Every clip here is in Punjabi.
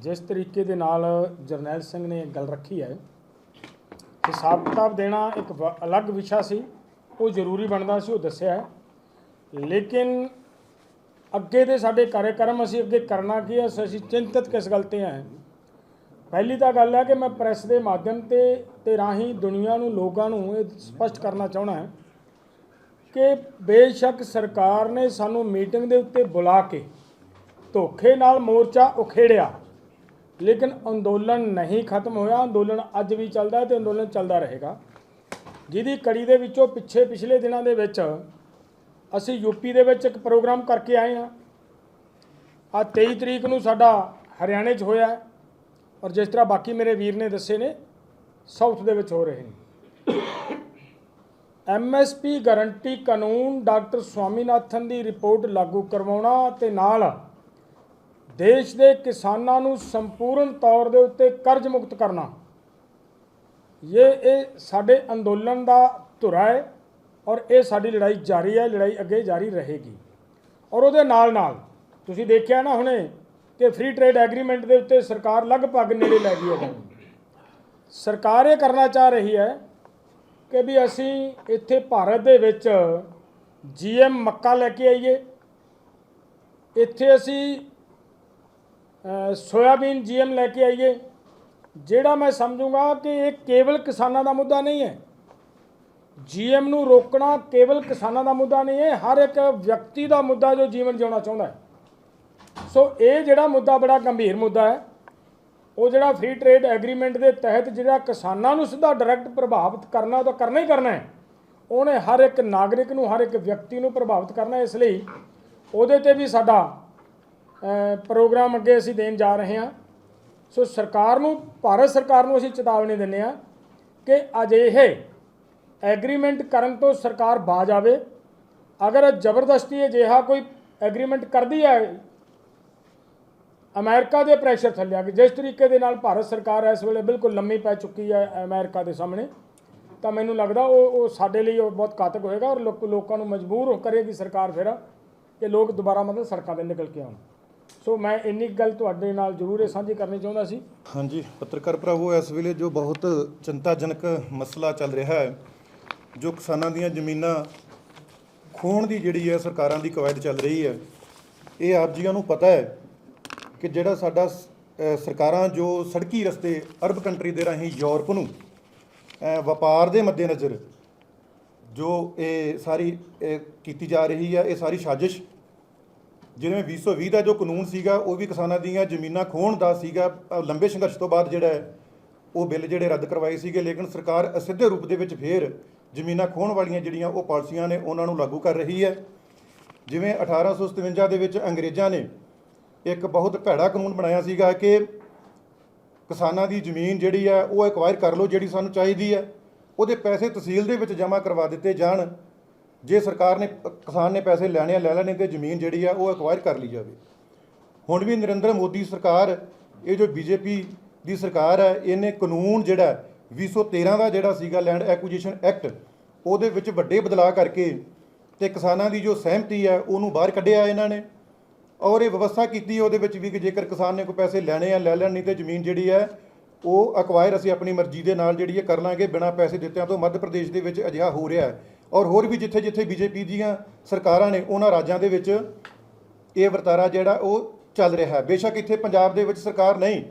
ਜਿਸ ਤਰੀਕੇ ਦੇ ਨਾਲ ਜਰਨੈਲ ਸਿੰਘ ਨੇ ਗੱਲ ਰੱਖੀ ਹੈ ਹਿਸਾਬ ਕਿਤਾਬ ਦੇਣਾ ਇੱਕ ਵ- ਅਲੱਗ ਵਿਸ਼ਾ ਸੀ, ਉਹ ਜ਼ਰੂਰੀ ਬਣਦਾ ਸੀ, ਉਹ ਦੱਸਿਆ ਹੈ। ਲੇਕਿਨ ਅੱਗੇ ਦੇ ਸਾਡੇ ਕਾਰਜਕ੍ਰਮ ਅਸੀਂ ਅੱਗੇ ਕਰਨਾ ਕੀ ਹੈ ਸ- ਅਸੀਂ ਚਿੰਤਤ ਕਿਸ ਗੱਲ ਤੇ ਹੈ। ਪਹਿਲੀ ਤਾਂ ਗੱਲ ਹੈ ਕਿ ਮੈਂ ਪ੍ਰੈਸ ਦੇ ਮਾਧਿਅਮ ਤੇ ਤੇ ਰਾਹੀਂ ਦੁਨੀਆ ਨੂੰ, ਲੋਕਾਂ ਨੂੰ ਇਹ ਸਪਸ਼ਟ ਕਰਨਾ ਚਾਹਣਾ ਹੈ ਕਿ ਬੇਸ਼ੱਕ ਸਰਕਾਰ ਨੇ ਸਾਨੂੰ ਮੀਟਿੰਗ ਦੇ ਉੱਤੇ ਬੁਲਾ ਕੇ ਧੋਖੇ ਨਾਲ ਮੋਰਚਾ ਉਖੇੜਿਆ। ਲੇਕਿਨ ਅੰਦੋਲਨ ਨਹੀਂ ਖਤਮ ਹੋਇਆ। ਅੰਦੋਲਨ ਅੱਜ ਵੀ ਚੱਲਦਾ ਹੈ ਤੇ ਅੰਦੋਲਨ ਚੱਲਦਾ ਰਹੇਗਾ। ਜਿਹਦੀ ਕੜੀ ਦੇ ਵਿੱਚੋਂ ਪਿੱਛੇ ਪਿਛਲੇ ਦਿਨਾਂ ਦੇ ਵਿੱਚ ਅਸੀਂ ਯੂਪੀ ਦੇ ਵਿੱਚ ਇੱਕ ਪ੍ਰੋਗਰਾਮ ਕਰਕੇ ਆਏ ਹਾਂ। ਆ 23 ਤਰੀਕ ਨੂੰ ਸਾਡਾ ਹਰਿਆਣੇ 'ਚ ਹੋਇਆ ਔਰ ਜਿਸ ਤਰ੍ਹਾਂ ਬਾਕੀ ਮੇਰੇ ਵੀਰ ਨੇ ਦੱਸੇ ਨੇ, ਸਾਊਥ ਦੇ ਵਿੱਚ ਹੋ ਰਹੇ ਨੇ। ਐਮਐਸਪੀ ਗਾਰੰਟੀ ਕਾਨੂੰਨ ਡਾਕਟਰ ਸਵਾਮੀਨਾਥਨ ਦੀ ਰਿਪੋਰਟ ਲਾਗੂ ਕਰਵਾਉਣਾ ਤੇ ਨਾਲ ਦੇਸ਼ ਦੇ ਕਿਸਾਨਾਂ ਨੂੰ ਸੰਪੂਰਨ ਤੌਰ ਦੇ ਉੱਤੇ ਕਰਜ਼ ਮੁਕਤ ਕਰਨਾ। ਇਹ ਇਹ ਸਾਡੇ ਅੰਦੋਲਨ ਦਾ ਧੁਰਾ ਹੈ ਔਰ ਇਹ ਸਾਡੀ ਲੜਾਈ ਜਾਰੀ ਹੈ, ਲੜਾਈ ਅੱਗੇ ਜਾਰੀ ਰਹੇਗੀ। ਔਰ ਉਹਦੇ ਨਾਲ ਨਾਲ ਤੁਸੀਂ ਦੇਖਿਆ ਨਾ ਹੁਣੇ ਕਿ ਫ੍ਰੀ ਟ੍ਰੇਡ ਐਗਰੀਮੈਂਟ ਦੇ ਉੱਤੇ ਸਰਕਾਰ ਲਗਭਗ ਨੇੜੇ ਲੈ ਗਈ ਹੈ। ਸਰਕਾਰ ਇਹ ਕਰਨਾ ਚਾਹ ਰਹੀ ਹੈ ਕਿ ਵੀ ਅਸੀਂ ਇੱਥੇ ਭਾਰਤ ਦੇ ਵਿੱਚ ਜੀਐਮ ਮੱਕਾ ਲੈ ਕੇ ਆਈਏ। ਇੱਥੇ ਅਸੀਂ ਸੋਇਆਬੀਨ ਜੀਐਮ ਲੈ ਕੇ ਆਈਏ। ਜਿਹੜਾ ਮੈਂ ਸਮਝੂੰਗਾ ਕਿ ਇਹ ਕੇਵਲ ਕਿਸਾਨਾਂ ਦਾ ਮੁੱਦਾ ਨਹੀਂ ਹੈ। ਜੀਐਮ ਨੂੰ ਰੋਕਣਾ ਕੇਵਲ ਕਿਸਾਨਾਂ ਦਾ ਮੁੱਦਾ ਨਹੀਂ ਹੈ, ਹਰ ਇੱਕ ਵਿਅਕਤੀ ਦਾ ਮੁੱਦਾ ਜੋ ਜੀਵਨ ਜਿਉਣਾ ਚਾਹੁੰਦਾ ਹੈ। ਸੋ ਇਹ ਜਿਹੜਾ ਮੁੱਦਾ ਬੜਾ ਗੰਭੀਰ ਮੁੱਦਾ ਹੈ, ਉਹ ਜਿਹੜਾ ਫ੍ਰੀ ਟ੍ਰੇਡ ਐਗਰੀਮੈਂਟ ਦੇ ਤਹਿਤ ਜਿਹੜਾ ਕਿਸਾਨਾਂ ਨੂੰ ਸਿੱਧਾ ਡਾਇਰੈਕਟ ਪ੍ਰਭਾਵਿਤ ਕਰਨਾ, ਉਹ ਤਾਂ ਕਰਨਾ ਹੀ ਕਰਨਾ ਹੈ। ਉਹਨੇ ਹਰ ਇੱਕ ਨਾਗਰਿਕ ਨੂੰ, ਹਰ ਇੱਕ ਵਿਅਕਤੀ ਨੂੰ ਪ੍ਰਭਾਵਿਤ ਕਰਨਾ ਇਸ ਲਈ। ਉਹਦੇ ਤੇ ਵੀ ਸਾਡਾ ਪ੍ਰੋਗਰਾਮ ਅੱਗੇ ਅਸੀਂ ਦੇਣ ਜਾ ਰਹੇ ਹਾਂ। ਸੋ ਸਰਕਾਰ ਨੂੰ, ਭਾਰਤ ਸਰਕਾਰ ਨੂੰ ਅਸੀਂ ਚੇਤਾਵਨੀ ਦਿੰਦੇ ਹਾਂ ਕਿ ਅਜਿਹੇ ਐਗਰੀਮੈਂਟ ਕਰਨ ਤੋਂ ਸਰਕਾਰ ਬਾਜ ਆਵੇ ਅਗਰ ਜ਼ਬਰਦਸਤੀ ਅਜਿਹਾ ਕੋਈ ਐਗਰੀਮੈਂਟ ਕਰਦੀ ਹੈ, ਅਮਰੀਕਾ ਦੇ ਪ੍ਰੈਸ਼ਰ ਥੱਲੇ ਆ ਕੇ, ਜਿਸ ਤਰੀਕੇ ਦੇ ਨਾਲ ਭਾਰਤ ਸਰਕਾਰ ਇਸ ਵੇਲੇ ਬਿਲਕੁਲ ਲੰਮੀ ਪੈ ਚੁੱਕੀ ਹੈ ਅਮਰੀਕਾ ਦੇ ਸਾਹਮਣੇ, ਤਾਂ ਮੈਨੂੰ ਲੱਗਦਾ ਉਹ ਉਹ ਸਾਡੇ ਲਈ ਉਹ ਬਹੁਤ ਘਾਤਕ ਹੋਏਗਾ ਔਰ ਲੋਕਾਂ ਨੂੰ ਮਜਬੂਰ ਕਰੇਗੀ ਸਰਕਾਰ ਫਿਰ, ਕਿ ਲੋਕ ਦੁਬਾਰਾ ਮਤਲਬ ਸੜਕਾਂ ਤੇ ਨਿਕਲ ਕੇ ਆਉਣ। ਸੋ ਮੈਂ ਇੰਨੀ ਕੁ ਗੱਲ ਤੁਹਾਡੇ ਨਾਲ ਜ਼ਰੂਰ ਇਹ ਸਾਂਝੀ ਕਰਨੀ ਚਾਹੁੰਦਾ ਸੀ। ਹਾਂਜੀ, ਪੱਤਰਕਾਰ ਭਰਾਵੋ, ਇਸ ਵੇਲੇ ਜੋ ਬਹੁਤ ਚਿੰਤਾਜਨਕ ਮਸਲਾ ਚੱਲ ਰਿਹਾ ਹੈ, ਜੋ ਕਿਸਾਨਾਂ ਦੀਆਂ ਜ਼ਮੀਨਾਂ ਖੋਣ ਦੀ ਜਿਹੜੀ ਹੈ, ਸਰਕਾਰਾਂ ਦੀ ਕਵਾਇਦ ਚੱਲ ਰਹੀ ਹੈ, ਇਹ ਆਪ ਜੀਆਂ ਨੂੰ ਪਤਾ ਹੈ ਕਿ ਜਿਹੜਾ ਸਾਡਾ ਸਰਕਾਰਾਂ ਜੋ ਸੜਕੀ ਰਸਤੇ, ਅਰਬ ਕੰਟਰੀ ਦੇ ਰਾਹੀਂ ਯੂਰਪ ਨੂੰ ਵਪਾਰ ਦੇ ਮੱਦੇਨਜ਼ਰ ਜੋ ਇਹ ਸਾਰੀ ਕੀਤੀ ਜਾ ਰਹੀ ਹੈ, ਇਹ ਸਾਰੀ ਸਾਜ਼ਿਸ਼ ਜਿਵੇਂ 2020 ਦਾ ਜੋ ਕਾਨੂੰਨ ਸੀਗਾ, ਉਹ ਵੀ ਕਿਸਾਨਾਂ ਦੀਆਂ ਜ਼ਮੀਨਾਂ ਖੋਹਣ ਦਾ ਸੀਗਾ ਲੰਬੇ ਸੰਘਰਸ਼ ਤੋਂ ਬਾਅਦ ਜਿਹੜਾ ਹੈ, ਉਹ ਬਿੱਲ ਜਿਹੜੇ ਰੱਦ ਕਰਵਾਏ ਸੀਗੇ, ਲੇਕਿਨ ਸਰਕਾਰ ਅਸਿੱਧੇ ਰੂਪ ਦੇ ਵਿੱਚ ਫੇਰ ਜ਼ਮੀਨਾਂ ਖੋਹਣ ਵਾਲੀਆਂ ਜਿਹੜੀਆਂ ਉਹ ਪਾਲਿਸੀਆਂ ਨੇ, ਉਹਨਾਂ ਨੂੰ ਲਾਗੂ ਕਰ ਰਹੀ ਹੈ। ਜਿਵੇਂ 1857 ਦੇ ਵਿੱਚ ਅੰਗਰੇਜ਼ਾਂ ਨੇ ਇੱਕ ਬਹੁਤ ਭੈੜਾ ਕਾਨੂੰਨ ਬਣਾਇਆ ਸੀਗਾ ਕਿ ਕਿਸਾਨਾਂ ਦੀ ਜ਼ਮੀਨ ਜਿਹੜੀ ਹੈ, ਉਹ ਐਕਵਾਇਰ ਕਰ ਲਓ ਜਿਹੜੀ ਸਾਨੂੰ ਚਾਹੀਦੀ ਹੈ। ਉਹਦੇ ਪੈਸੇ ਤਹਿਸੀਲ ਦੇ ਵਿੱਚ ਜਮ੍ਹਾਂ ਕਰਵਾ ਦਿੱਤੇ ਜਾਣ। ਜੇ ਸਰਕਾਰ ਨੇ, ਕਿਸਾਨ ਨੇ ਪੈਸੇ ਲੈਣੇ ਆ, ਲੈ ਲੈਣੇ ਤੇ ਜ਼ਮੀਨ ਜਿਹੜੀ ਆ ਉਹ ਐਕਵਾਇਰ ਕਰ ਲਈ ਜਾਵੇ। ਹੁਣ ਵੀ ਨਰਿੰਦਰ ਮੋਦੀ ਸਰਕਾਰ, ਇਹ ਜੋ ਬੀਜੇਪੀ ਦੀ ਸਰਕਾਰ ਹੈ ਇਹਨੇ ਕਾਨੂੰਨ ਜਿਹੜਾ 2013 ਦਾ ਜਿਹੜਾ ਸੀਗਾ ਲੈਂਡ ਐਕੁਜੀਸ਼ਨ ਐਕਟ ਉਹਦੇ ਵਿੱਚ ਵੱਡੇ ਬਦਲਾਅ ਕਰਕੇ ਤੇ ਕਿਸਾਨਾਂ ਦੀ ਜੋ ਸਹਿਮਤੀ ਹੈ, ਉਹਨੂੰ ਬਾਹਰ ਕੱਢਿਆ ਇਹਨਾਂ ਨੇ। ਔਰ ਇਹ ਵਿਵਸਥਾ ਕੀਤੀ ਉਹਦੇ ਵਿੱਚ ਵੀ ਕਿ ਜੇਕਰ ਕਿਸਾਨ ਨੇ ਕੋਈ ਪੈਸੇ ਲੈਣੇ ਆ, ਲੈ ਲੈਣ, ਨਹੀਂ ਤੇ ਜ਼ਮੀਨ ਜਿਹੜੀ ਹੈ, ਉਹ ਅਕਵਾਇਰ ਅਸੀਂ ਆਪਣੀ ਮਰਜ਼ੀ ਦੇ ਨਾਲ ਜਿਹੜੀ ਹੈ, ਕਰ ਲਾਂਗੇ। ਬਿਨਾਂ ਪੈਸੇ ਦਿੱਤਿਆਂ ਤੋਂ ਮੱਧ ਪ੍ਰਦੇਸ਼ ਦੇ ਵਿੱਚ ਅਜਿਹਾ ਹੋ ਰਿਹਾ ਹੈ। ਔਰ ਹੋਰ ਵੀ ਜਿੱਥੇ ਜਿੱਥੇ ਬੀਜੇਪੀ ਦੀਆਂ ਸਰਕਾਰਾਂ ਨੇ ਉਹਨਾਂ ਰਾਜਾਂ ਦੇ ਵਿੱਚ ਇਹ ਵਰਤਾਰਾ ਜਿਹੜਾ ਉਹ ਚੱਲ ਰਿਹਾ ਹੈ। ਬੇਸ਼ੱਕ ਇੱਥੇ ਪੰਜਾਬ ਦੇ ਵਿੱਚ ਸਰਕਾਰ ਨਹੀਂ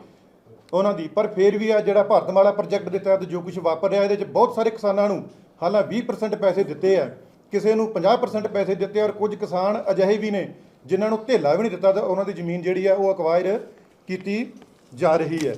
ਉਹਨਾਂ ਦੀ, ਪਰ ਫਿਰ ਵੀ ਆ ਜਿਹੜਾ ਭਾਰਤਮਾਲਾ ਪ੍ਰੋਜੈਕਟ ਦੇ ਤਹਿਤ ਜੋ ਕੁਝ ਵਾਪਰ ਰਿਹਾ, ਇਹਦੇ ਵਿੱਚ ਬਹੁਤ ਸਾਰੇ ਕਿਸਾਨਾਂ ਨੂੰ ਹਾਲਾਂ 20% ਪੈਸੇ ਦਿੱਤੇ ਆ। ਕਿਸੇ ਨੂੰ 50% ਪੈਸੇ ਦਿੱਤੇ ਔਰ ਕੁਝ ਕਿਸਾਨ ਅਜਿਹੇ ਵੀ ਨੇ ਜਿਨ੍ਹਾਂ ਨੂੰ ਧੇਲਾ ਵੀ ਨਹੀਂ ਦਿੱਤਾ ਤਾਂ ਉਹਨਾਂ ਦੀ ਜ਼ਮੀਨ ਜਿਹੜੀ ਆ ਉਹ ਅਕਵਾਇਰ ਕੀਤੀ ਜਾ ਰਹੀ ਹੈ।